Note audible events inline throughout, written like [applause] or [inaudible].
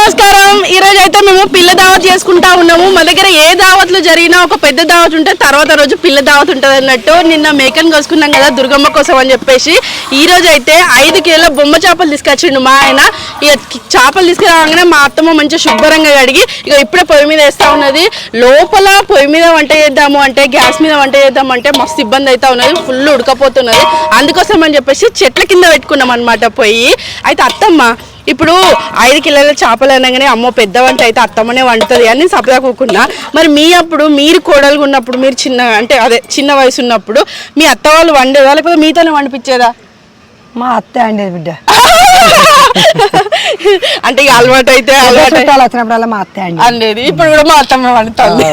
నమస్కారం. ఈ రోజు అయితే మేము పిల్ల దావత్ చేసుకుంటా ఉన్నాము. మా దగ్గర ఏ దావత్లు జరిగినా ఒక పెద్ద దావత్ ఉంటే తర్వాత రోజు పిల్ల దావత్ ఉంటుంది అన్నట్టు నిన్న మేకన్ కోసుకున్నాం కదా దుర్గమ్మ కోసం అని చెప్పేసి. ఈ రోజు అయితే ఐదు కిలోల బొమ్మ చేపలు తీసుకొచ్చిండు మా ఆయన. ఇక చేపలు తీసుకురాగానే మా అత్తమ్మ మంచిగా శుభ్రంగా కడిగి ఇక ఇప్పుడే పొయ్యి మీద వేస్తూ ఉన్నది. లోపల పొయ్యి మీద వంట చేద్దాము అంటే గ్యాస్ మీద వంట చేద్దాము అంటే మస్తు ఇబ్బంది అవుతా ఉన్నది. ఫుల్ ఉడకపోతున్నది. అందుకోసం అని చెప్పేసి చెట్ల కింద పెట్టుకున్నాం అనమాట పొయ్యి. అయితే అత్తమ్మ ఇప్పుడు ఐదు కిలోల చేపలు అనగానే అమ్మో పెద్ద వంట అయితే అత్తమ్మనే వండుతుంది అని సపదా కూకున్నా. మరి మీ అప్పుడు మీరు కోడలుగా ఉన్నప్పుడు మీరు చిన్న అంటే అదే చిన్న వయసు ఉన్నప్పుడు మీ అత్త వాళ్ళు వండేదా లేకపోతే మీతోనే వండిపించేదా? మా అత్త అండి బిడ్డ. [laughs] అంటే ఇక అలవాటు అయితే అలవాటు చుట్టాలు వచ్చినప్పుడల్లా మా అత్త అండి అనేది ఇప్పుడు కూడా మా అత్తమ్మ వండుతుంది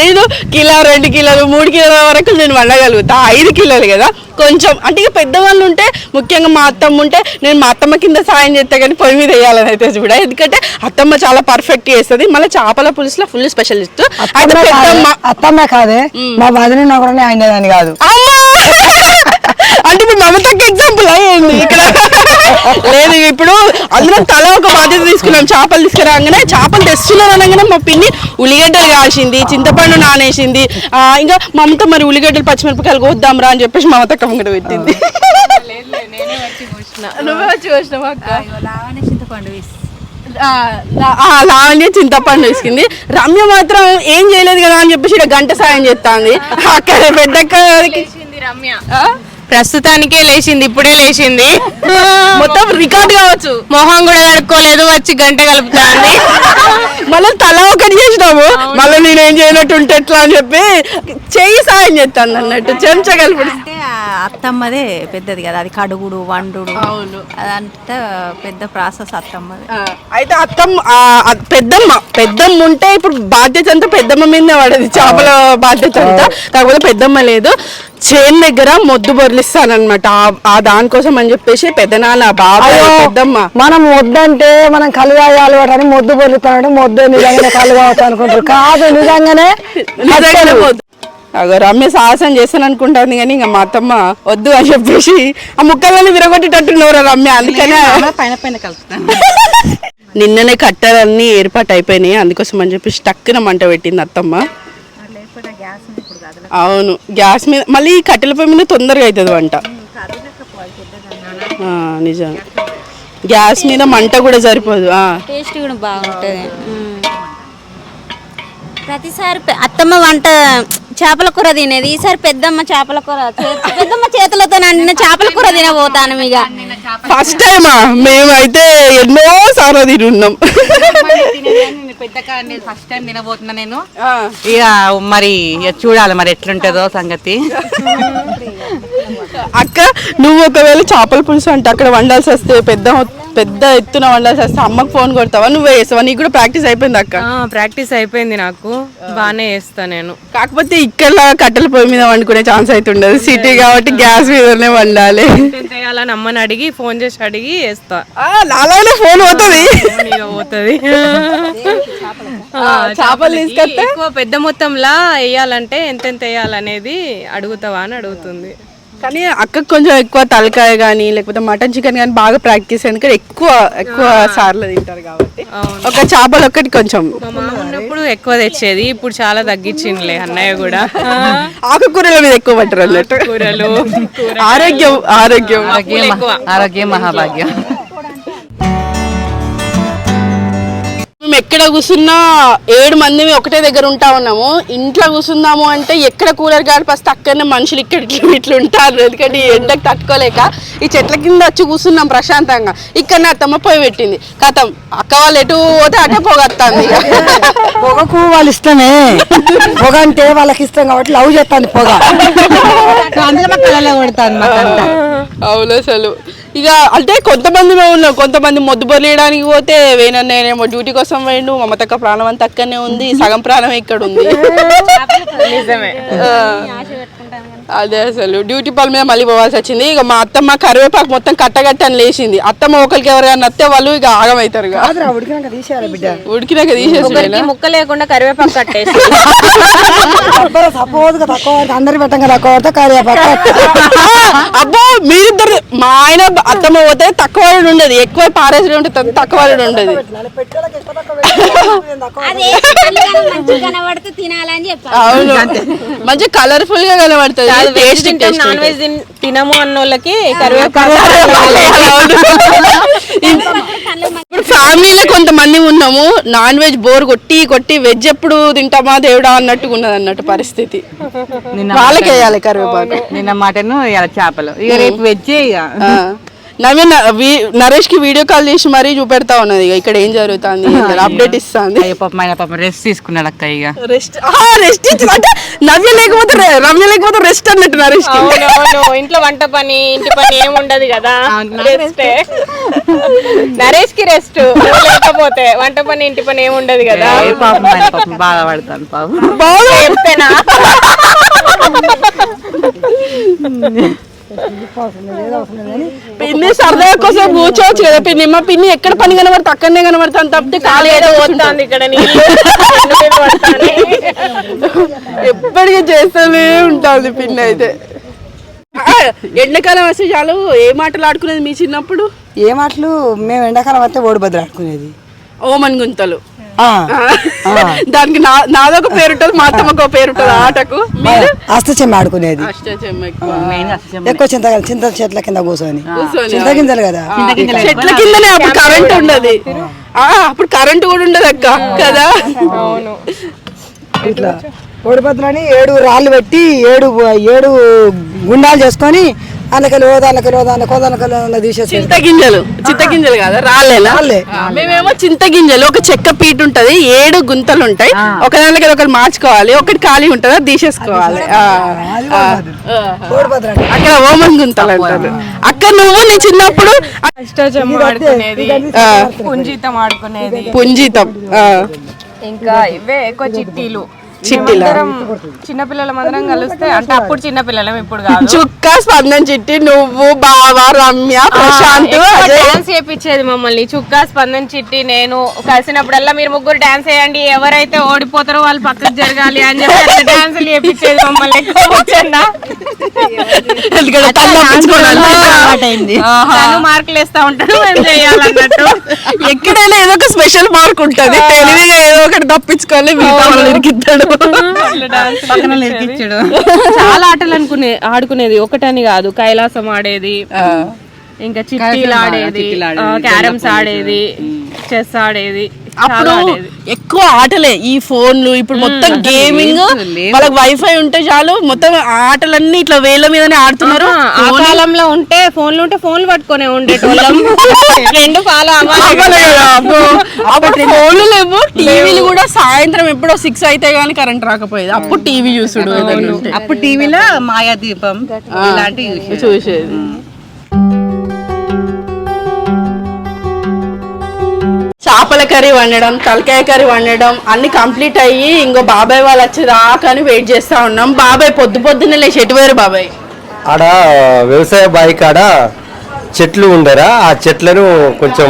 నేను కిలో రెండు కిలోలు మూడు కిలోల వరకు నేను వండగలుగుతా. ఐదు కిలోలు కదా. కొంచెం అంటే ఇక పెద్దవాళ్ళు ఉంటే ముఖ్యంగా మా అత్తమ్మ ఉంటే నేను మా అత్తమ్మ కింద సాయం చేస్తే కానీ పొయ్యి మీద వేయాలని అయితే చూడ. ఎందుకంటే అత్తమ్మ చాలా పర్ఫెక్ట్ చేస్తుంది. మళ్ళీ చేపల పులుసులో ఫుల్ స్పెషలిస్ట్ అత్తమ్మే కాదే మా వదిన కూడా ఆయనదాన్ని కాదు! అంటే ఇప్పుడు మమతకి ఎగ్జాంపుల్ అయ్యింది. ఇక్కడ లేదు ఇప్పుడు అందులో తల ఒక బాధ్యత తీసుకున్నాం. చేపలు తీసుకురాగానే చేపలు తెస్తున్నారు అనగానే మా పిన్ని ఉల్లిగడ్డలు కాసింది చింతపండు నానేసింది. ఆ, ఇంకా మమత మరి ఉల్లిగడ్డలు పచ్చిమిరపకాయలు కోద్దాం రా అని చెప్పేసి మమత ముంగట పెట్టింది. నువ్వే వచ్చి వచ్చినావా అక్క? లావణ చింతపండు వేసి. లావణ్య చింతపండు వేసుకుంది రమ్య మాత్రం ఏం చేయలేదు కదా అని చెప్పేసి ఇక్కడ గంట సాయం చేస్తాంది. అక్కడ పెద్దక్క రమ్య. ప్రస్తుతానికే లేచింది ఇప్పుడే లేచింది. [laughs] మొత్తం రికార్డ్ కావచ్చు. మొహం కూడా కడుక్కోలేదు వచ్చి గంట కలుపుతాంది. [laughs] మళ్ళీ తల ఒకటి చేసినాము. మళ్ళీ నేను ఏం చేయనట్టు ఉంటే ఎట్లా అని చెప్పి చెయ్యి సాయం చేస్తాను అన్నట్టు చెంచా కలిపి అంటే ఆ అత్తమ్మదే పెద్దది కదా అది కడుగుడు వండుడు. అవును. అదంతా పెద్ద ప్రాసెస్ అత్తమ్మది. అయితే అత్తమ్మ ఆ, పెద్దమ్మ పెద్దమ్మ ఉంటే ఇప్పుడు బాధ్యత అంతా పెద్దమ్మ మీదనే పడేది చేపల బాధ్యత అంతా. కాకపోతే పెద్దమ్మ లేదు. చేన్ దగ్గర మొద్దు బొర్లిస్తానమాట ఆ దానికోసం అని చెప్పేసి పెద్దనాన్న బాబాయ్ అయ్యో, పెద్దమ్మ. మనం వద్దంటే మనం కళ్ళు తాగే అలవాటు అని మొద్దు పొరులుతామంటే మొద్దు నిజంగానే కళ్ళు కావచ్చు అనుకుంటారు. కాదు నిజంగానే. అగో రమ్య సాహసం చేస్తాను అనుకుంటుంది కానీ ఇంకా మా అత్తమ్మ వద్దు అని చెప్పేసి ఆ ముక్కలని విరగొట్టేటట్టున్నారు రమ్య అందుకనే. పైన పైన కలుపుతాను. నిన్ననే కట్టెలన్నీ ఏర్పాటు అయిపోయినాయి అందుకోసం అని చెప్పేసి టక్కున మంట పెట్టింది అత్తమ్మ. అవును గ్యాస్ మీద మళ్ళీ ఈ కట్టెల పొయ్యి మీద తొందరగా అవుతుంది వంట నిజం. గ్యాస్ మీద మంట కూడా సరిపోదు ఆ. టేస్ట్ కూడా బాగుంటుంది. ప్రతిసారి పె- అత్తమ్మ వంట చేపల కూర తినేది. ఈసారి పెద్దమ్మ చేపల కూర చే- పెద్దమ్మ చేతులతో నిన్న చేపల కూర తినబోతాను ఇక ఫస్ట్ టైమా? మేమైతే ఎన్నో సార్లు తిని ఉన్నాం పెద్ద ఫస్ట్ టైం తినబోతున్నా నేను ఇక మరి ఇక చూడాలి మరి ఎట్లుంటుందో సంగతి. [laughs] అక్క నువ్వు ఒకవేళ చేపల పులుసు అంటే అక్కడ వండాల్సి వస్తే పెద్ద పెద్ద ఎత్తున వండాల్సి వస్తే అమ్మకు ఫోన్ కొడతావా? నువ్వే వేస్తావా నీకు కూడా ప్రాక్టీస్ అయిపోయింది అక్క? ప్రాక్టీస్ అయిపోయింది నాకు. బాగానే చేస్తా నేను. కాకపోతే ఇక్కడ కట్టెల పొయ్యి మీద వండుకునే ఛాన్స్ అయితే ఉండదు. సిటీ కాబట్టి గ్యాస్ మీదనే వండాలి. వేయాలని అమ్మని అడిగి ఫోన్ చేసి అడిగి వేస్తా నాలోనే ఫోన్ పోతుంది. పోతుంది. చేపలు తీసుకొస్తే ఎక్కువ పెద్ద మొత్తంలా వేయాలంటే ఎంతెంత వేయాలనేది అడుగుతావా అని అడుగుతుంది. కానీ అక్కకు కొంచెం ఎక్కువ తలకాయ కానీ లేకపోతే మటన్ చికెన్ కానీ బాగా ప్రాక్టీస్ ఎందుకంటే ఎక్కువ ఎక్కువ సార్లు తింటారు కాబట్టి. ఒక చేపలు ఒక్కటి కొంచెం. ఉన్నప్పుడు ఎక్కువ తెచ్చేది ఇప్పుడు చాలా తగ్గించిందిలే అన్నయ్య కూడా. ఆకుకూరల మీద ఎక్కువ పట్టరు అన్నట్టు. కూరలు ఆరోగ్యం ఆరోగ్యం. ఆరోగ్యం మహాభాగ్యం. మేము ఎక్కడ కూర్చున్నా ఏడు మంది ఒకటే దగ్గర ఉంటా ఉన్నాము. ఇంట్లో కూర్చుందాము అంటే ఎక్కడ కూలర్ గాడి ఫస్ట్ అక్కడనే మనుషులు ఇక్కడ ఇట్లా [laughs] ఇట్లా ఉంటారు. ఎందుకంటే ఈ ఎండకు తట్టుకోలేక ఈ చెట్ల కింద వచ్చి కూర్చున్నాం ప్రశాంతంగా. ఇక్కడ అత్తమ్మ పోయి పెట్టింది. కథం అక్క వాళ్ళు ఎటు పోతే అటే పోగొత్తాంది పొగకు వాళ్ళు ఇష్టమే. పొగ అంటే వాళ్ళకి ఇష్టం కాబట్టి లవ్ చేస్తాను పొగ. అవును అసలు. ఇక అంటే కొంతమంది మేము ఉన్నాం. కొంతమంది మొద్దు బొరియడానికి పోతే వేనన్నేమో డ్యూటీ కోసం వేయండు మమతక్క ప్రాణం అంతా అక్కడనే ఉంది సగం ప్రాణం ఇక్కడ ఉంది [laughs] నిజమే అదే అసలు. డ్యూటీ పని మీద మళ్ళీ పోవాల్సి వచ్చింది. ఇక మా అత్తమ్మ కరివేపాకు మొత్తం కట్టగట్టి అని లేచింది. అత్తమ్మ ఒకరికి ఎవరైనా నత్తే వాళ్ళు ఇక ఆగమవుతారు ఇక. కాదురా ఉడికినాక తీసేయాలి బిడ్డ. ఉడికినాక తీసేసి ఒకరికి ముక్క లేకుండా కరివేపాకు కట్టేసి. అబ్బరా సపోజ్గా తక్కువ పడితే అందరి పెట్టంగా తక్కువ పడితే కరివేపాకు. అబ్బో మీరిద్దరు మా ఆయన అత్తమ్మ పోతే తక్కువ వాడు ఉండదు. ఎక్కువ పారేసి ఉంటే త- తక్కువ వాడు ఉండదు. అదే మంచిగా కనబడితే తినాలని చెప్పాలి. అవును. మంచి కలర్ఫుల్గా కనబడుతుంది. వెజ్ టేస్ట్ తింటాం నాన్ వెజ్ తినము అన్న వాళ్ళకి కరివేపాకు [laughs] ఇప్పుడు ఫ్యామిలీలో కొంతమంది ఉన్నాము నాన్ వెజ్ బోర్ కొట్టి కొట్టి వెజ్ ఎప్పుడు తింటామా దేవుడా అన్నట్టుగా ఉన్నది అన్నట్టు పరిస్థితి. నిన్న వాళ్ళకి వేయాలి కరివేపాకు. నిన్న మటన్ ఇలా చేపలు. ఇక రేపు వెజ్జే ఇక. నవీన్ నరేష్కి వీడియో కాల్ చేసి మరీ చూపెడతా ఉన్నది ఇక ఇక్కడ ఏం జరుగుతుంది? అప్డేట్ ఇస్తుంది. అయ్యో పాపం ఆయన పాపం రెస్ట్ తీసుకున్నాడు అక్క ఇక రెస్ట్ రెస్ట్ అంటే నవ్య లేకపోతే రమ్య లేకపోతే రెస్ట్ అన్నట్టు నరేష్ ఇంట్లో వంట పని ఇంటి పని ఏమి ఉండదు కదా. నరేష్కి రెస్ట్ లేకపోతే వంట పని ఇంటి పని ఏమి ఉండదు కదా. ఏ పాపం ఆయన పాపం బాగా పడతాను పాపం. బాగా చెప్తేనా [laughs] [laughs] పిన్ని సరదాగా కోసం కూర్చోవచ్చు కదా పిన్ని. మా పిన్ని ఎక్కడ పని కనబడితే? అక్కడనే కనబడతాను తప్పితే ఇక్కడ మీద పడతాయి. ఎప్పటికీ చేస్తూనే ఉంటుంది పిన్ని అయితే. ఎండాకాలం వస్తే చాలు ఏ మాటలు ఆడుకునేది మీ చిన్నప్పుడు? ఏ మాటలు? మేము ఎండాకాలం వస్తే ఓడిబద్ర ఆడుకునేది. ఓమన్ గుంతలు. ఆ, [laughs] దానికి నా నాదొక పేరు ఉంటుంది మా అత్తమ్మకు ఒక పేరు ఉంటుంది ఆటకు. మీరు? అష్టచెమ్మ ఆడుకునేది. ఎక్కువ. చింత చింత చెట్ల కింద కూర్చొని. చింత గింజలు కదా? చెట్ల కిందనే అప్పుడు కరెంట్ ఉండదు ఆ, అప్పుడు కరెంట్ కూడా ఉండదు అక్క కదా? ఇట్లా. ఓడిపోతులని ఏడు రాళ్ళు పెట్టి ఏడు ఏడు గుండాలు చేసుకొని అందుకెళ్ళి ఓదాలకెళ్ళి ఓదాల కోదాలకెళ్ళి తీసేసి చింత గింజలు చింత గింజలు కదా? రాలేనా? మేమేమో చింత గింజలు ఒక చెక్క పీట ఉంటది ఏడు గుంతలు ఉంటాయి. ఒక దానికి ఒకటి మార్చుకోవాలి ఒకటి ఖాళీ ఉంటది? అది తీసేసుకోవాలి. అక్కడ ఓమన్ గుంతలు అంటారు. అక్కడ నువ్వు నీ చిన్నప్పుడు పుంజితం ఆడుకునేది పుంజితం ఆ, ఇంకా ఇవే ఎక్కువ చిట్టీలు. చిట్టీలా? మేమందరం చిన్నపిల్లల మందరం కలిస్తే అంటే అప్పుడు చిన్నపిల్లలం ఇప్పుడు కాదు. చుక్క స్పందన చిట్టి నువ్వు బావ రమ్య ప్రశాంత్ డాన్స్ చేపించేది మమ్మల్ని. చుక్కా స్పందన చిట్టి నేను కలిసినప్పుడల్లా మీరు ముగ్గురు డాన్స్ చేయండి. ఎవరైతే ఓడిపోతారో వాళ్ళు పక్కకు జరగాలి అని చెప్పి డాన్సులు చేపించేది మమ్మల్ని. మార్కులు వేస్తా ఉంటాడు చేయాలన్నట్టు. ఎక్కడైనా ఏదో ఒక స్పెషల్ మార్క్ ఉంటది. తెలివిగా ఏదో ఒకటి తప్పించుకోవాలి మిగతా వాళ్ళు ఇరికిద్దాడు. [laughs] పక్కన చాలా ఆటలు అనుకునే ఆడుకునేది. ఒకటని కాదు కైలాసం ఆడేది. ఇంకా చిట్టీలు ఆడేది. క్యారమ్స్ ఆడేది. చెస్ ఆడేది. అప్పుడు ఎక్కువ ఆటలే ఈ ఫోన్లు ఇప్పుడు మొత్తం గేమింగ్ వాళ్ళకి వైఫై ఉంటే చాలు మొత్తం ఆటలన్నీ ఇట్లా వేళ్ళ మీదనే ఆడుతున్నారు. ఆ కాలంలో ఉంటే ఫోన్లు ఉంటే ఫోన్లు పట్టుకునే ఉండేటోళ్ళం [laughs] రెండు ఫాలో. [laughs] అప్పుడు ఫోన్లు లేవు టీవీలు కూడా సాయంత్రం ఎప్పుడో సిక్స్ అయితే గానీ కరెంట్ రాకపోయేది. అప్పుడు టీవీ చూసుడు. అప్పుడు టీవీలో మాయా దీపం ఇలాంటివి చూసేది. చేపల కర్రీ వండడం తలకాయ కర్రీ వండడం అన్ని కంప్లీట్ అయ్యి ఇంకో బాబాయ్ వాళ్ళు వచ్చేదాకా అని వెయిట్ చేస్తా ఉన్నాం. బాబాయ్ పొద్దు పొద్దున్నే లేచి ఎటు వేరు బాబాయ్. ఆడ వ్యవసాయ బావి కాడ చెట్లు ఉండరా? ఆ చెట్లను కొంచెం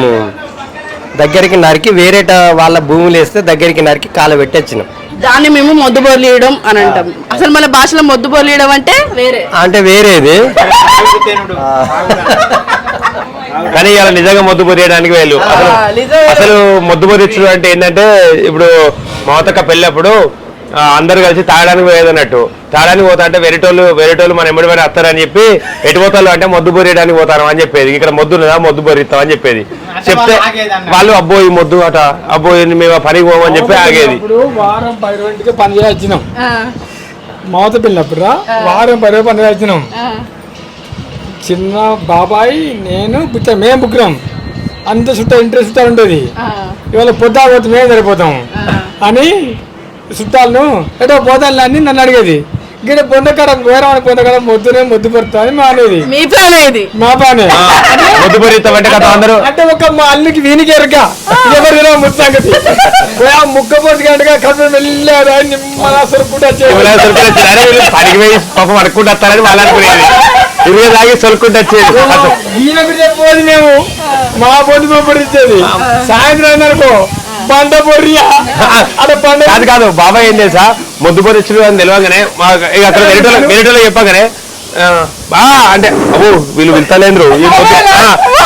దగ్గరికి నరికి వేరేట వాళ్ళ భూములు వేస్తే దగ్గరికి నరికి కాలబెట్టి వచ్చినాం దాన్ని మేము మొద్దు బొర్లియడం అని అంటాం. అసలు మన భాషలో మొద్దు బొర్లియడం అంటే వేరే. అంటే వేరేది. [laughs] కానీ ఇలా నిజంగా మొద్దు పొరియడానికి వేలు అసలు. అసలు మొద్దు పొరించడం అంటే ఏంటంటే ఇప్పుడు మమతక్క పెళ్ళప్పుడు అందరు కలిసి తాగడానికి పోయేదన్నట్టు తాగడానికి పోతా అంటే వెరిటోళ్ళు వెరిటోళ్ళు మన ఎమ్మడి వస్తారని చెప్పి ఎటు అంటే మొద్దు పొరియడానికి పోతారు అని చెప్పేది. ఇక్కడ మొద్దు ఉన్నదా? మొద్దు పొరిస్తాం అని చెప్పేది. చెప్తే వాళ్ళు అబ్బో ఈ మొద్దు అట అబ్బో మేము పనికి పోమని చెప్పి ఆగేది. ఇప్పుడు వారం పది రోజులకి పని చేయించినాం మమత పిల్లప్పుడు వారం పది రోజులు పని చేయించినాం చిన్న బాబాయ్ నేను బుచ్చ మేము బుక్కినాం అంత చుట్ట ఇంట్రెస్ట్ ఉంటుంది ఇవాళ పొద్దా పోతే మేము సరిపోతాం. అని చుట్టాలను ఎటో పోతాను అని నన్ను అడిగేది. గిడ పొందకడ వేరే పొందకడ మొద్దునే మొద్దు పడుతుంది అని మా అనేది మీ ప్లాన్ ఇది. మా పని ముద్దు పొరిస్తాం అంటే కథ అందరూ. అంటే ఒక మా అల్లికి వీనికి ఎరక ఎవరు పోయి ఆ ముక్క పోటీ గంటగా కడుపు వెళ్ళారా నిమ్మల సరుకుంటూ వీళ్ళు పనికి పోయి పాపం అడుక్కుంటూ వస్తారని వాళ్ళు అనుకునేది. ఇరవై తాగి సొలుకుంటూ వచ్చేది ఈయనకు చెప్పబోదు మేము. మా పొద్దు పొడి ఇచ్చేది సాయంత్రం అయిందనుకో పంట పొర్రియా అక్కడ పంట కాదు కాదు బాబాయ్ ఏం తెలుసా? ముద్దు పొరిచుడు అని తెలియగానే మా ఇక అక్కడ వెరిటోలో వెరిటోలో చెప్పగానే బా అంటే అబ్బో వీళ్ళు ఆ,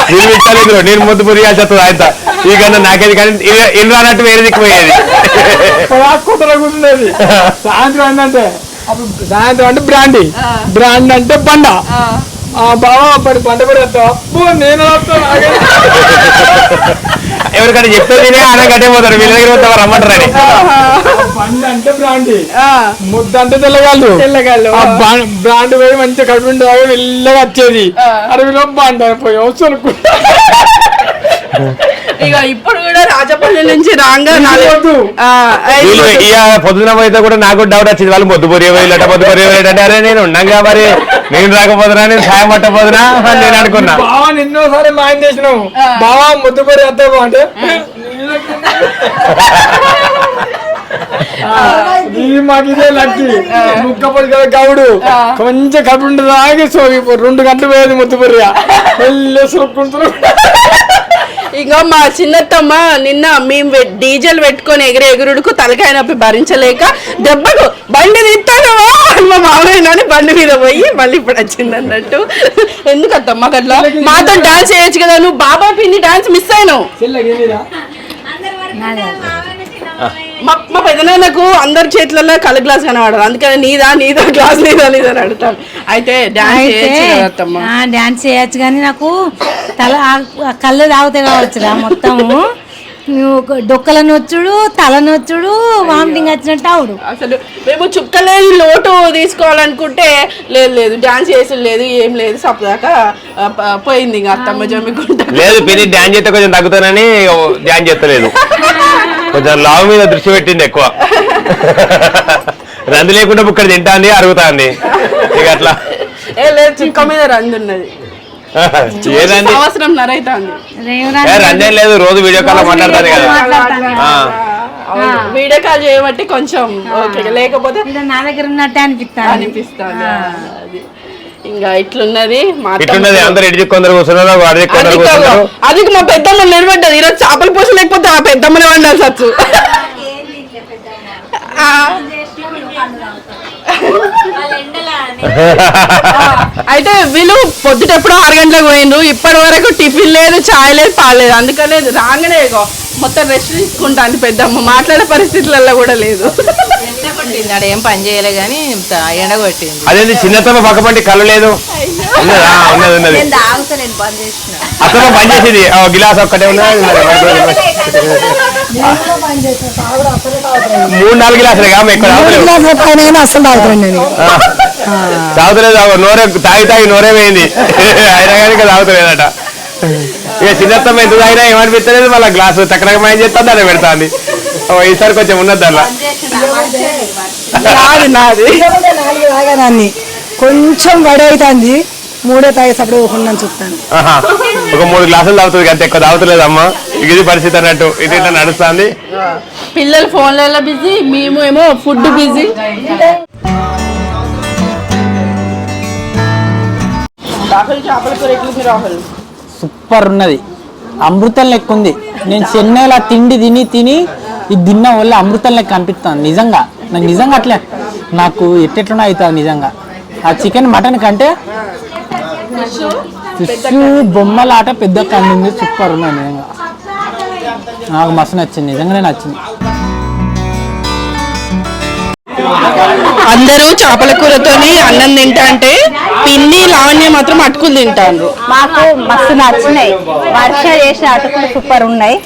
వీళ్ళు వెళ్తలేంద్రు నేను ముద్దు పొరియా చెప్తుంది ఆయన ఈ కన్నా నాకేది కానీ ఇల్లు అన్నట్టు వేరే దిక్కుపోయేది సాయంత్రం ఏంటంటే అప్పుడు సాయంత్రం అంటే బ్రాండి. బ్రాండ్ అంటే బండ. ఆ. బావా పడి పంట పడి వస్తావు అబ్బో నేను. ఎవరికైనా చెప్తే తినే ఆనం కట్టే పోతారు వీళ్ళ దగ్గర పోతే రమ్మంటారని బండ అంటే బ్రాండి. ముద్ద అంటే తెల్లగాళ్ళు. తెల్లగాళ్ళు, బ్రాండ్ పోయి మంచిగా కడుపు తాగి వెళ్ళగా వచ్చేది. అడవిలో బండ పోయి వస్తాను [laughs] ఇక ఇప్పుడు కూడా రాజపల్లి నుంచి రాంగా పొద్దున పోయితే కూడా నాకు డౌట్ వచ్చింది. వాళ్ళు మొద్దు పొరి వెళ్ళట మొద్దు పొరి వెళ్ళట అరే నేను ఉండంగా మరి. నేను రాకపోతున్నా నేను సాయం పట్టపోదునా అని నేను అనుకున్నా. బావా నిన్నోసారి మాయం చేసినావు. బావా ముద్దు పడి వస్తావు అంటే మాకు ఇదే లక్కి ముక్క పడి కదా గౌడు. కొంచెం కడుపు ఉంటుంది ఆగి సో ఇప్పుడు రెండు గంటలు పోయేది ముద్దు పొరియా వెళ్ళి సురుక్కుంటున్నాం ఇక మా చిన్నత్తమ్మ నిన్న మేము వె- డీజిల్ పెట్టుకొని ఎగిరే ఎగురుడుకు తలకాయ నొప్పి భరించలేక దెబ్బకు బండి తిత్తాను మా మామయ్య బండి మీద పోయి మళ్ళీ ఇప్పుడు వచ్చింది అన్నట్టు. ఎందుకు అత్తమ్మ అట్లా మాతో డాన్స్ చేయొచ్చు కదా నువ్వు బాబా పిన్ని డాన్స్ మిస్ అయినావు. మా మా పెదనాన్నకు అందరి చేతులలో కళ్ళ గ్లాస్ కనబడదు. అందుకని నీదా నీదా గ్లాస్ నీదా నీదా అని అడుగుతాను అయితే డాన్స్ చేయొచ్చు డాన్స్ చేయొచ్చు కానీ నాకు తల కళ్ళు తాగుతాయి కావచ్చురా మొత్తము. నువ్వు ఒక డొక్కల నొచ్చుడు తల నొచ్చుడు వామిటింగ్ వచ్చినట్టు అవుడు. అసలు మేము చుక్కలేని లోటు తీసుకోవాలనుకుంటే లేదు లేదు. డాన్స్ చేసి లేదు ఏం లేదు. ప- పోయింది ఇంకా అత్తమ్మ జమ్మికుంటా. లేదు పిని ధ్యాన్ చేస్తే కొంచెం తగ్గుతానని ధ్యాన్ చేస్తలేదు. [laughs] కొంచెం లావు మీద దృష్టి పెట్టింది ఎక్కువ. [laughs] రంది లేకుండా బుక్కడ తింటాంది అరుగుతాంది. ఇక అట్లా. ఏ లేదు చుక్క మీద రంది ఉన్నది. [laughs] ఏదండి సంవత్సరం రందేం లేదు రోజు వీడియో కాల్ మాట్లాడతాను కదా. ఆ. వీడియో కాల్ చేయబట్టి కొంచెం ఓకే లేకపోతే నా దగ్గర ఉన్నట్టే అనిపిస్తాను అనిపిస్తుంది. అది. ఇంకా ఇట్లున్నది ఇట్టున్నది అందరు ఇటు కొందరు కూర్చున్నారు వాడి కొందరు అది కూర్చున్నారు. అది మా పెద్దమ్మ నిలబడ్డది ఈరోజు చేపల పూస లేకపోతే ఆ పెద్దమ్మనే వండాల్సి వచ్చు. ఆ. [laughs] అయితే వీళ్ళు పొద్దుటెప్పుడో ఆరు గంటలకు పోయిండ్రు. ఇప్పటి వరకు టిఫిన్ లేదు చాయ్ లేదు పాలేదు అందుకనే రాగానే మొత్తం రెస్ట్ తీసుకుంటాను పెద్దమ్మ. మాట్లాడే పరిస్థితులలో కూడా లేదు. [laughs] ఆడ ఏం పని చేయలే కానీ ఎండ కొట్టింది. అదేంటి చిన్నతమ్మ పక్క పంటి కళ్ళు లేదు. ఉన్నదా? ఉన్నది ఉన్నది. తాగుతలేను బంద్ చేసిన. అత్తమ్మ పని చేసేది. ఆ, గిలాస్ ఒక్కటే ఉన్నది. మూడు నాలుగు గిలాసులే కాదు ఎక్కువ తాగుతాను నేను. తాగుతలేదు తాగు. నోరే తాగి తాగి నోరే పోయింది. అయినా కానీ ఇంకా తాగుతలేదట. ఇక చిన్నత్తమ్మ ఎంత తాగినా ఏమనిపిస్తలేదు. మళ్ళీ గ్లాసు చక్కరగా ఏం చేస్తా దాన్ని పెడతాంది. ఓ, ఈసారి కొంచెం ఉన్నది దాంట్లో నాది. నాది నాలుగు తాగేదాన్ని కొంచెం వడి అవుతుంది మూడే తాగేసప్పుడు ఉన్నాను చూస్తాను ఆహా. ఒక మూడు గ్లాసులు తాగుతుంది అంత ఎక్కువ తాగుతలేదు అమ్మ ఇక ఇది పరిస్థితి అన్నట్టు. ఇది ఇట్లా నడుస్తుంది. పిల్లలు ఫోన్లలో బిజీ మేము ఏమో ఫుడ్ బిజీ. సూపర్ ఉన్నది. అమృతం లెక్క ఉంది. నేను చెన్నైలో తిండి తిని తిని ఇది తిన్న వల్ల అమృతం లెక్క అనిపిస్తుంది నిజంగా. నాకు నిజంగా అట్లే నాకు ఎట్టెట్లనో అవుతుంది నిజంగా. ఆ చికెన్ మటన్ కంటే ఫిష్ బొమ్మలాట పెద్ద కండింది సూపర్ ఉన్నాయి నిజంగా. నాకు మస్తు నచ్చింది నిజంగానే నచ్చింది. అందరూ చేపల కూరతోని అన్నం తింటా అంటే పిన్ని లావణ్య మాత్రం అటుకులు తింటారు మాకు మస్తు నచ్చినాయి. వర్ష చేసిన అటుకులు సూపర్ ఉన్నాయి.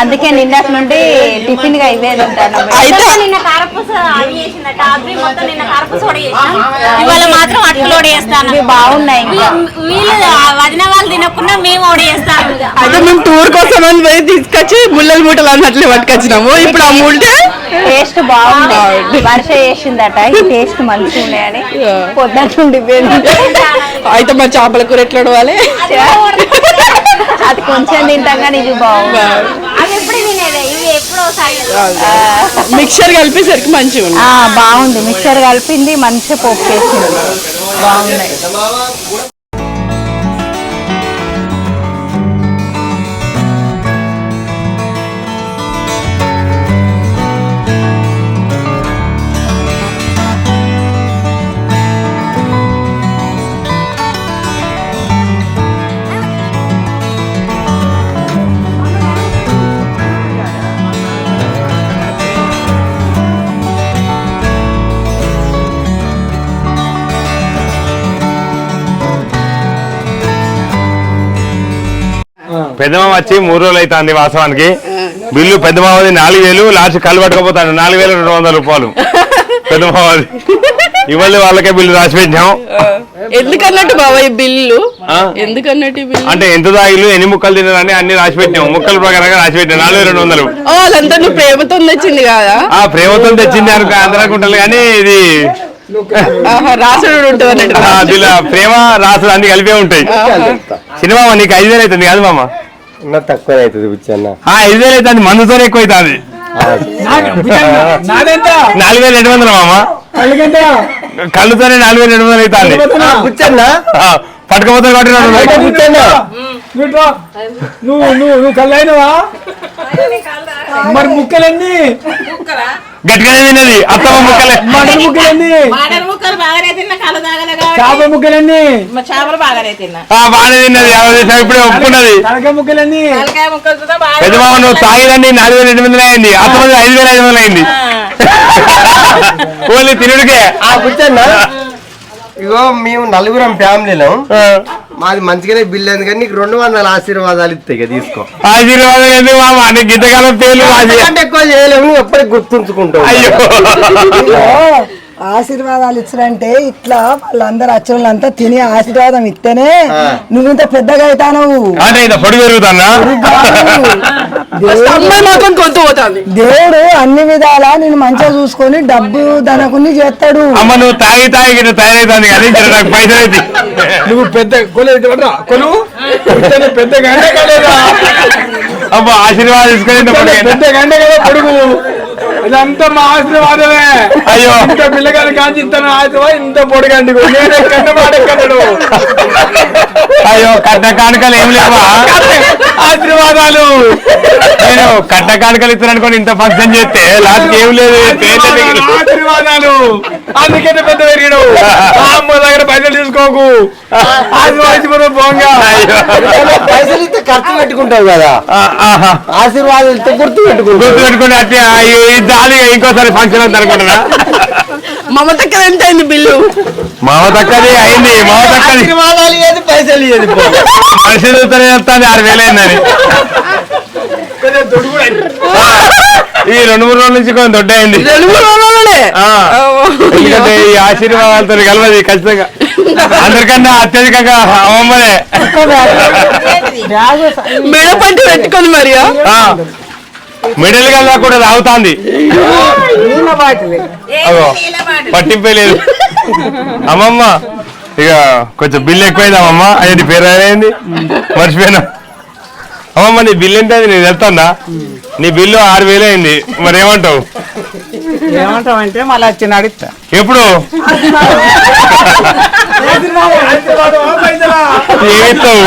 అందుకే నిన్నటి నుండి టిఫిన్గా ఇవే తింటాను. అయితే నిన్న కారపూస అది చేసిందట అబ్రి మొత్తం నిన్న కారపూస కూడా చేసినాం ఇవాళ మాత్రం అట్లు కూడా చేస్తాను. ఇవి బాగున్నాయి వీళ్ళు వదిన వాళ్ళు తినకుండా మేము కూడా చేస్తాము. అయితే మేము టూర్ కోసం అని పోయి తీసుకొచ్చి ముళ్ళల మూటలు అన్నట్లు పట్టుకొచ్చినాము. ఇప్పుడు ఆ మూటే? టేస్ట్ బాగుంది. వర్ష చేసిందట. ఈ టేస్ట్ మంచిగా ఉన్నాయని పొద్దుండి అయితే మా చేపల కూర ఎట్లా ఉడవాలి అది కొంచెం తింటాం కానీ ఇది బాగుంది. మిక్చర్ కలిపేసరికి మంచిగా ఉంది ఆ, బాగుంది. మిక్చర్ కలిపింది మంచిగా పోపు వేసింది. బాగున్నాయి. పెద్దమామ వచ్చి మూడు రోజులు అవుతుంది వాస్తవానికి. బిల్లు పెద్దమామది నాలుగు వేలు లాస్ట్ కళ్ళు పట్టుకపోతాను నాలుగు వేల రెండు వందల రూపాయలు. పెద్దమామది ఇవాళ వాళ్ళకే బిల్లు రాసి పెట్టాం ఎందుకన్నట్టు బాబా ఈ బిల్లు? ఎందుకన్నట్టు బిల్లు? అంటే ఎంత దాగిలు ఎన్ని ముక్కలు తిన్నారని అన్ని రాసి పెట్టాం ముక్కల ప్రకారంగా రాసి పెట్టాం నాలుగు వేల రెండు వందలు. వాళ్ళంతా నువ్వు ప్రేమతో తెచ్చింది కదా? ఆ ప్రేమతో తెచ్చింది అనుకో అందరనుకుంటారు కానీ ఇది రాసుడు ఉంటుంది అన్నట్టు. ప్రేమ రాసులు అన్ని కలిపే ఉంటాయి. సినిమా నీకు ఐదు వేలు అవుతుంది కాదు మామ? తక్కువ అవుతుంది బుచ్చన్న ఆ ఐదు వేలు అవుతుంది మందుతోనే ఎక్కువ అవుతుంది నాలుగు వేల రెండు వందలు మామ? కళ్ళుతోనే నాలుగు వేల రెండు వందలు అవుతుంది బుచ్చన్న పట్టుకపోతే కాబట్టి. బుచ్చన్న నువ్వు నువ్వు నువ్వు నువ్వు కళ్ళైనవా? మరి ముక్కలన్నీ? గట్టిగానే తిన్నది. అత్తమ్మ ముక్కలే. మటన్ ముక్కలన్నీ మాడల ముక్కలు బాగానే తిన్నా కళ్ళు తాగలే కాబట్టి. చేప ముక్కలన్నీ మా చేపలు బాగానే తిన్నా. ఆ, బాగానే తిన్నది. యాభై దేశం ఇప్పుడే ఒప్పుకున్నది. తలకాయ ముక్కలన్నీ తలకాయ ముక్కలు బాగా నువ్వు తాగిదండి నాలుగు వేల ఎనిమిది వందలు అయింది. అత్తమ్మ ఐదు వేల ఐదు వందలు అయింది. ఓన్లీ తినుడికే. ఆ బుచ్చన్న ఇగో మేము నలుగురం ఫ్యామిలీలో మాది మంచిగానే బిల్ అయింది కానీ నీకు రెండు వందల ఆశీర్వాదాలు ఇస్తాయి ఇక తీసుకో. ఆశీర్వాదం ఎందుకు మామ పేర్లు అంతకంటే ఎక్కువ చేయలేము నువ్వు ఎప్పటికి గుర్తుంచుకుంటావు. అయ్యో. ఆశీర్వాదాలు ఇచ్చినంటే ఇట్లా వాళ్ళందరూ అచ్చోళ్ళంతా తిని ఆశీర్వాదం ఇస్తేనే నువ్వు ఇంత పెద్దగా పోతుంది. దేవుడు అన్ని విధాలా నేను మంచిగా చూసుకొని డబ్బు ధనకుని చేస్తాడు. అమ్మ నువ్వు తాగి తాగి అయితే. నువ్వు పెద్ద బుచ్చన్న పెద్ద గంట కలేదా అమ్మ ఆశీర్వాదం? పెద్ద గంట కదా పొడుగు. ఇదంతా మా ఆశీర్వాదమే. అయ్యో. ఇంత పిల్లగాని కాంచి ఇంత నా ఆశీర్వాదం ఇంత పొడిగండి నేను అయ్యో కట్ట కానుకలు ఏం లేవా? ఆశీర్వాదాలు. నేను కట్ట కానుకలు ఇస్తాను అనుకోని ఇంత ఫంక్షన్ చేస్తే లాస్ట్ ఏం లేదు ఆశీర్వాదాలు. అందుకే పెద్ద పెరిగాడు. అమ్మ దగ్గర పైసలు తీసుకోకు. అయ్యో. పైసలు ఇస్తే ఖర్చు పెట్టుకుంటావు కదా. ఆ, ఆహా. ఆశీర్వాదాలు ఇస్తే గుర్తు పెట్టుకుంటావు. గుర్తు పెట్టుకుని అట్టే ఈ దాని ఇంకోసారి ఫంక్షన్ అంతా అనుకుంటున్నా మమతక్క ఎంత అయింది బిల్లు? మావ తక్కది అయింది మావ తక్కది. ఆశీర్వాదాలు ఏది పైసలు ఇయ్యదు పో. మనిషి చూస్తూనే వెళ్తాను ఆరు వేలు అయిందని. ఈ రెండు మూడు రోజుల నుంచి కొంచెం దొడ్డ అయింది. రెండు మూడు రోజులలోనే? ఆ. ఎందుకంటే ఈ ఆశీర్వాదాలతో కలవది ఖచ్చితంగా. అందరికన్నా అత్యధికంగా అమ్మమ్మనే మెడ పంట పెట్టుకుంది మరి. మిడిల్గా కూడా తాగుతాంది. అగో పట్టింపే లేదు. అమ్మమ్మ ఇక కొంచెం బిల్ ఎక్కువైంది అమ్మమ్మ అయ్యి పేరు అయింది మర్చిపోయినా. అమ్మమ్మ నీ బిల్ ఎంత నేను వెళ్తానా? నీ బిల్లు ఆరు వేలు అయింది. మరి ఏమంటావు? ఏమంటావంటే మళ్ళీ వచ్చి నడుస్తా ఎప్పుడు? ఏమిస్తావు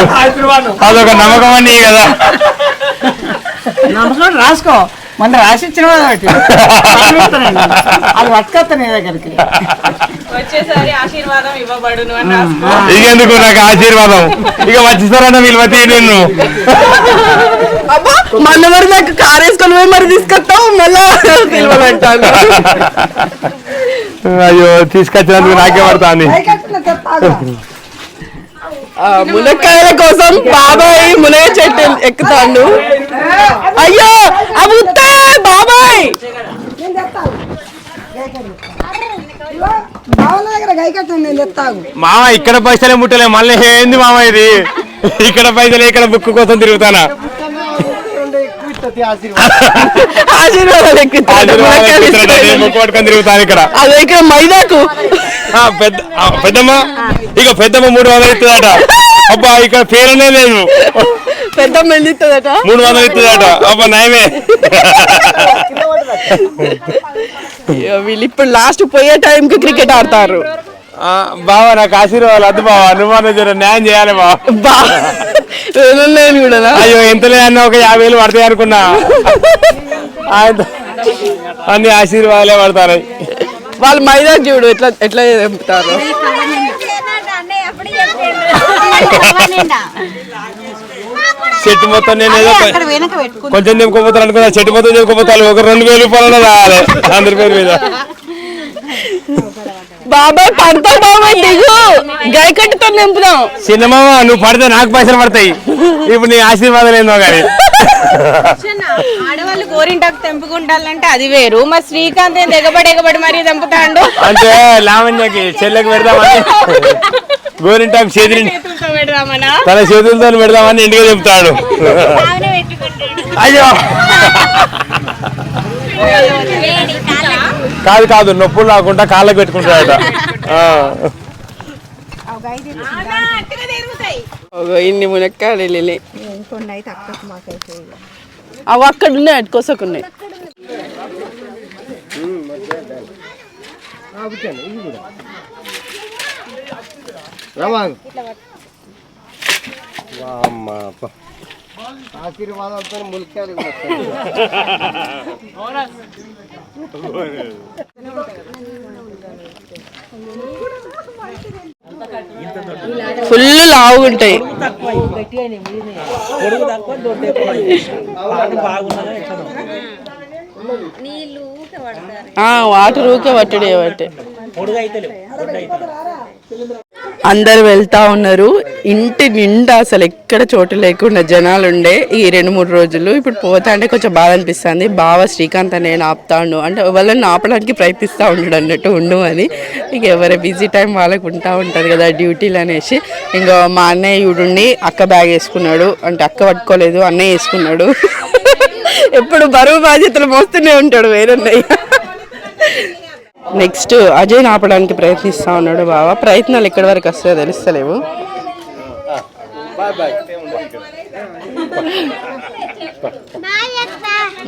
అదొక నమ్మకం అండి కదా. నమ్మకం రాసుకో. మన రాసిచ్చిన అది పట్టుకొస్తా నీ దగ్గరికి వచ్చేసరి ఆశీర్వాదం ఇవ్వబడును నాకు ఆశీర్వాదం? ఇక వచ్చిస్తారన్న విలువతి నిన్ను. అబ్బా మన మరి నాకు కార్ వేసుకొని పోయి మరి తీసుకొస్తావు? మళ్ళా పిలవమంటాను అయ్యో తీసుకొచ్చినందుకు నాకే పడుతుంది. మునక్కాయల కోసం బాబాయ్ మునగ చెట్టు ఎక్కుతాడు. అయ్యో అవి బాబాయ్! నేను తెస్తాను మామ ఇక్కడ పైసలే ముట్టలే. మళ్ళీ ఏంది మామ ఇది? ఇక్కడ పైసలు ఇక్కడ బుక్ కోసం తిరుగుతానా? ఇక్కడ. అదే ఇక్కడ మైదాకు. ఆ, పెద్ద ఆ, పెద్దమ్మ? ఇక పెద్దమ్మ మూడు వందలు ఇస్తుందట. అబ్బా ఇక్కడ పేరునే లేదు. పెద్ద మంది ఇస్తుందట మూడు వందలు ఇస్తుందట. అబ్బా నయమే. అయ్యో, వీళ్ళు ఇప్పుడు లాస్ట్ పోయే టైంకి క్రికెట్ ఆడతారు. ఆ, బావా నాకు ఆశీర్వాదాలు. వద్దు బావా నువ్వు జర న్యాయం చేయాలి బావా. నేను కూడా. అయ్యో ఎంతలే అన్న ఒక యాభై వేలు పడతాయి అనుకున్నా. ఆయన అన్ని ఆశీర్వాదాలే పడతారు వాళ్ళు మైదా చూడు ఎట్లా ఎట్లా చెప్తారు [laughs] చెట్టు మొత్తం నేను ఏదో కొంచెం చెప్పుకోపోతాను అనుకున్నా చెట్టు మొత్తం చెప్పుకోపోతాను ఒక రెండు వేలు రూపాయలు రావాలి అందరి పేరు మీద. బాబాయ్ పడతా బాబాయ్ దిగు. గైకట్టుతో నింపుదాం. చిన్నమామ నువ్వు పడితే నాకు పైసలు పడతాయి. ఇప్పుడు నీ ఆశీర్వాదాలు ఏందో కానీ ఆడవాళ్ళు గోరింటాకు తెంపుకుంటారంటే అది వేరు. మరి శ్రీకాంత్ ఏం ఎగబడి ఎగబడి మరీ తెంపుతాడు? అంటే లావణ్యకి చెల్లెకి పెడదామని. గోరింటాకు చేతులతో పెడదామనా? తన చేతులతో పెడదామని ఇంటికి చెప్తాడు. అయ్యో! కాదు కాదు నొప్పులు రాకుండా కాళ్ళకి పెట్టుకుంటాడట. ఇన్ని మునక్కాయలు వెళ్ళినాయి అవి అక్కడ ఉన్నాయి అటు కోసకున్నాయి ఆశీర్వాదాలతో ములికారు ఫుల్ లావుగుంటాయి ఆ, వాటర్ ఊకే పట్టడే బట్టే అందరు వెళ్తా ఉన్నారు. ఇంటి నిండా అసలు ఎక్కడ చోటు లేకుండా జనాలు ఉండే ఈ రెండు మూడు రోజులు. ఇప్పుడు పోతా అంటే కొంచెం బాధ అనిపిస్తుంది. బావ శ్రీకాంత్ అనే ఆపుతాను అంటే వాళ్ళని ఆపడానికి ప్రయత్నిస్తూ ఉండడు అన్నట్టు ఉండు అని. ఇక ఎవరి బిజీ టైం వాళ్ళకు ఉంటా ఉంటుంది కదా డ్యూటీలు అనేసి. ఇంకా మా అన్నయ్య చూడండి అక్క బ్యాగ్ వేసుకున్నాడు. అంటే అక్క పట్టుకోలేదు అన్నయ్య వేసుకున్నాడు. ఎప్పుడు బరువు బాధ్యతలు మోస్తూనే ఉంటాడు వేరన్నయ్య. నెక్స్ట్ అజయ్ ఆపడానికి ప్రయత్నిస్తా ఉన్నాడు బావ. ప్రయత్నాలు ఎక్కడి వరకు వస్తాయో తెలుస్తలేవు.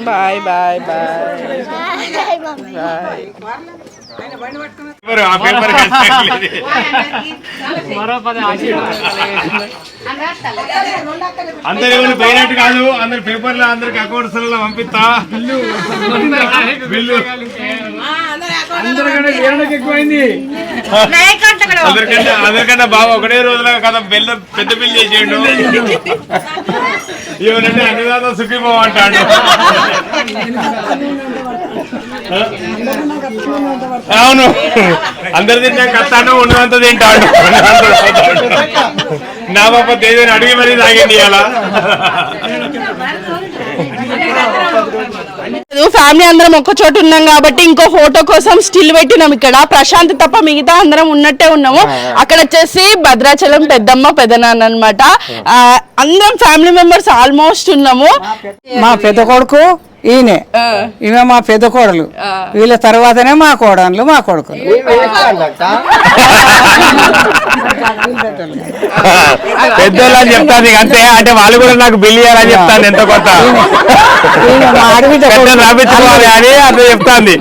Bye bye bye. బాయ్. అందరు ఎవరు పోయినట్టు కాదు. అందరు పేపర్లో అందరికి అకౌంట్స్ పంపిస్తా. బిల్లు. అందరికంటే ఎక్కువైంది. అందరికంటే అందరికంటే బాగా ఒకటే రోజులో కదా బిల్లు పెద్ద బిల్లు చేసేయండు. [laughs] ఏమనంటే అన్నదాత సుఖీభావ అంటాడు. అవును. అందరు తింటాం కత్తాను ఉన్నదంతా తింటాడు. నా పాప దేవిని అడిగి మరీ తాగండి అలా ఫ్యామిలీ అందరం ఒక్క చోట ఉన్నాం కాబట్టి ఇంకో ఫోటో కోసం స్టిల్ పెట్టినాం ఇక్కడ. ప్రశాంత్ తప్ప మిగతా అందరం ఉన్నట్టే ఉన్నాము. అక్కడ వచ్చేసి భద్రాచలం పెద్దమ్మ పెదనాన్న అనమాట అందరం ఫ్యామిలీ మెంబర్స్ ఆల్మోస్ట్ ఉన్నాము. మా పెద్ద కొడుకు ఈయనే. ఈమె మా పెద్ద కోడలు. వీళ్ళ తర్వాతనే మా కోడన్లు మా కొడుకులు. పెద్దోళ్ళు అని చెప్తాను అంతే. అంటే వాళ్ళు కూడా నాకు బిల్ ఇవ్వాలని చెప్తాను ఎంత కొంత. పెద్దలు రాపించుకోవాలి అని అట్లా చెప్తాంది.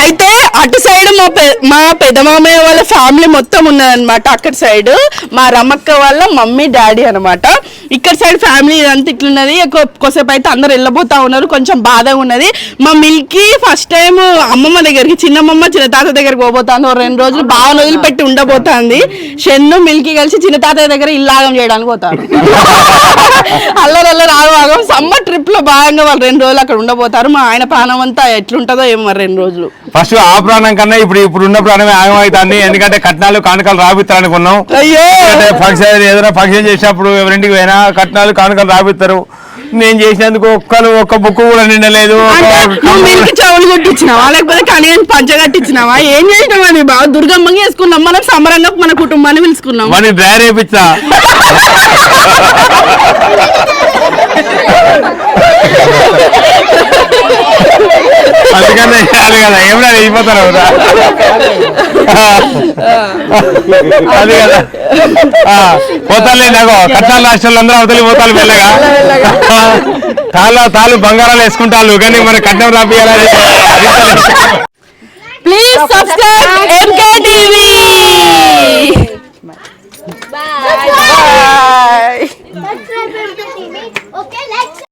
అయితే అటు సైడ్ మా పె మా పెద్ద మామయ్య వాళ్ళ ఫ్యామిలీ మొత్తం ఉన్నదన్నమాట. అక్కడ సైడ్ మా రమక్క వాళ్ళ మమ్మీ డాడీ అన్నమాట. ఇక్కడ సైడ్ ఫ్యామిలీ ఇదంతా ఇట్లున్నది. కొ- కొద్దిసేపు అయితే అందరు వెళ్ళబోతా ఉన్నారు. కొంచెం బాధగా ఉన్నది. మా మిల్కీ ఫస్ట్ టైం అమ్మమ్మ దగ్గరికి చిన్నమ్మమ్మ చిన్న తాత దగ్గరికి పోబోతాంది. ఓ రెండు రోజులు బాగా వదిలిపెట్టి ఉండబోతాంది. షెన్ను మిల్కీ కలిసి చిన్న తాతయ్య దగ్గర ఇల్లాగం చేయడానికి పోతారు. [laughs] అల్లరి అల్లరి ఆగం సమ్మర్ ట్రిప్లో భాగంగా వాళ్ళు రెండు రోజులు అక్కడ ఉండబోతారు. మా ఆయన ప్రాణం అంతా ఎట్లుంటుందో ఏమో మరి రెండు రోజులు. ఫస్ట్ ఆ ప్రాణం కన్నా ఇప్పుడు ఇప్పుడు ఉన్న ప్రాణమే ఆగమవుతుంది ఎందుకంటే కట్నాలు కానుకలు రాబిత్తారనుకున్నాం. అయ్యో! ఫంక్షన్ ఏదైనా ఫంక్షన్ చేసినప్పుడు ఎవరింటికి పోయినా కట్నాలు కానుకలు రాబిస్తారు నేను చేసినందుకు ఒక్కను ఒక్క బుక్ కూడా నిండలేదు. చెవులు కొట్టించినావా? లేకపోతే కనీసం పంచ కట్టించినావా? ఏం చేసినావా నీ బావ దుర్గమ్మకి వేసుకున్నాం మనం సంబరంగా మన కుటుంబాన్ని పిలుచుకున్నాం. మరి డ్రైవర్ వేయించా [laughs] అందుకనే అది కదా ఏమైనా వెళ్ళిపోతారు కదా అది కదా. పోతాలే నాకు కట్టాల రాష్ట్రాలు అందరూ అవతలి పోతాలు మెల్లగా. తాళ్ళ తాళ్ళు బంగారాలు వేసుకుంటాళ్ళు కానీ మరి కట్నం రాపియాలని please subscribe MK TV bye 给来